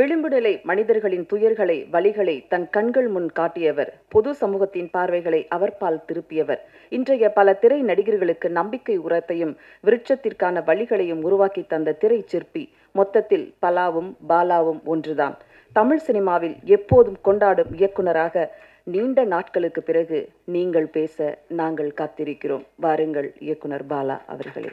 விளிம்பு நிலை மனிதர்களின் துயர்களை வலிகளை தன் கண்கள் முன் காட்டியவர் பொது சமூகத்தின் பார்வைகளை அவர்பால் திருப்பியவர். இன்றைய பல திரை நடிகர்களுக்கு நம்பிக்கை உரத்தையும் விருட்சத்திற்கான வழிகளையும் உருவாக்கி தந்த திரை சிற்பி மொத்தத்தில் பலாவும் பாலாவும் ஒன்றுதான். தமிழ் சினிமாவில் எப்போதும் கொண்டாடும் இயக்குனராக நீண்ட நாட்களுக்கு பிறகு நீங்கள் பேச நாங்கள் காத்திருக்கிறோம். வாருங்கள் இயக்குனர் பாலா அவர்களே.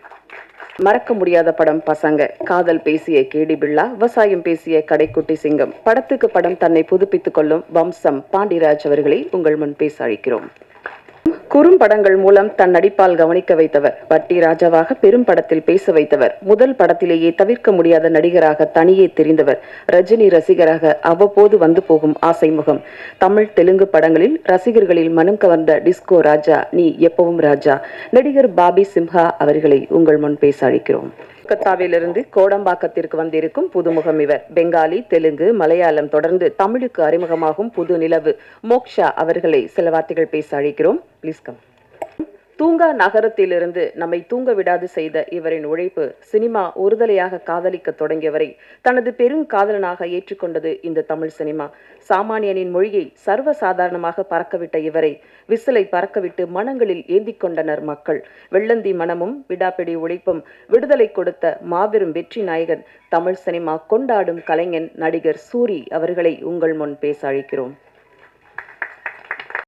மறக்க முடியாத படம் பசங்க. காதல் பேசிய கேடி பிள்ளா விவசாயம் பேசிய கடைக்குட்டி சிங்கம். படத்துக்கு படம் தன்னை புதுப்பித்துக் கொள்ளும் வம்சம் பாண்டிராஜ் அவர்களை உங்கள் முன் பேச அழைக்கிறோம். குறும்படங்கள் மூலம் தன் நடிப்பால் கவனிக்க வைத்தவர். வட்டி ராஜாவாக பெரும் படத்தில் பேச வைத்தவர். முதல் படத்திலேயே தவிர்க்க முடியாத நடிகராக தனியே தெரிந்தவர். ரஜினி ரசிகராக அவ்வப்போது வந்து போகும் ஆசை முகம் தமிழ் தெலுங்கு படங்களில் ரசிகர்களில் மனம் கவர்ந்த டிஸ்கோ ராஜா நீ எப்பவும் ராஜா. நடிகர் பாபி சிம்ஹா அவர்களை உங்கள் முன் பேச அழைக்கிறோம். கொல்கத்தாவிலிருந்து கோடம்பாக்கத்திற்கு வந்திருக்கும் புதுமுகம் இவர். பெங்காலி தெலுங்கு மலையாளம் தொடர்ந்து தமிழுக்கு அறிமுகமாகும் புது நிலவு மோக்ஷா அவர்களை சில வார்த்தைகள் பேச அழைக்கிறோம். ப்ளீஸ் கம் தூங்கா நகரத்திலிருந்து நம்மை தூங்க விடாது செய்த இவரின் உழைப்பு சினிமா ஒருதலையாக காதலிக்க தொடங்கியவரை தனது பெருங்காதலனாக ஏற்றுக்கொண்டது இந்த தமிழ் சினிமா. சாமானியனின் மொழியை சர்வ சாதாரணமாக பறக்கவிட்ட இவரை விசிலை பறக்கவிட்டு மனங்களில் ஏந்தி கொண்டனர் மக்கள். வெள்ளந்தி மனமும் விடாப்பிடி உழைப்பும் விடுதலை கொடுத்த மாபெரும் வெற்றி நாயகன் தமிழ் சினிமா கொண்டாடும் கலைஞன் நடிகர் சூரி அவர்களை உங்கள் முன் பேச அழைக்கிறோம்.